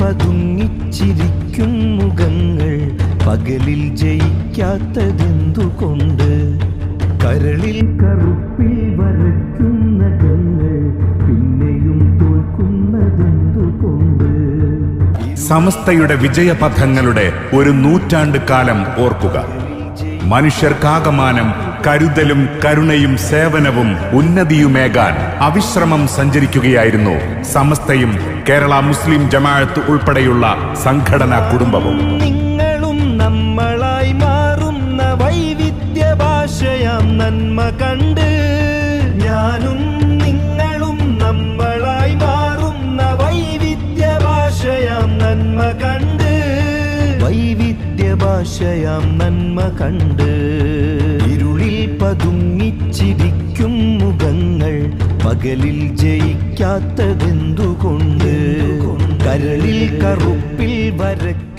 പതുങ്ങിച്ചിരിക്കും മുഖങ്ങൾ പകലിൽ ജയിക്കാത്തതെന്തുകൊണ്ട്? കരളിൽ കറുപ്പിൽ വരയ്ക്കുന്ന കങ്ങൾ പിന്നെയും തോൽക്കുന്നതെന്തുകൊണ്ട്? സമസ്തയുടെ വിജയപഥങ്ങളുടെ ഒരു നൂറ്റാണ്ട് കാലം ഓർക്കുക. മനുഷ്യർക്കാകമാനം കരുതലും കരുണയും സേവനവും ഉന്നതിയുമേകാൻ അവിശ്രമം സഞ്ചരിക്കുകയായിരുന്നു സമസ്തയും കേരള മുസ്ലിം ജമാഅത്ത് ഉൾപ്പെടെയുള്ള സംഘടനാ കുടുംബവും. നിങ്ങളും നമ്മളായി മാറുന്ന വൈവിധ്യ ഭാഷയാം നന്മ കണ്ട് ഞാനും നിങ്ങളും നമ്മളായി മാറുന്ന വൈവിധ്യ ഭാഷയാം നന്മ കണ്ട് വൈവിധ്യ ഭാഷയാം നന്മ കണ്ട് പതുങ്ങിച്ചിരിക്കും മുഖങ്ങൾ. പകലിൽ ജയിക്കാത്തതെന്തുകൊണ്ട്? കരളിൽ കറുപ്പിൽ വരയ്ക്കും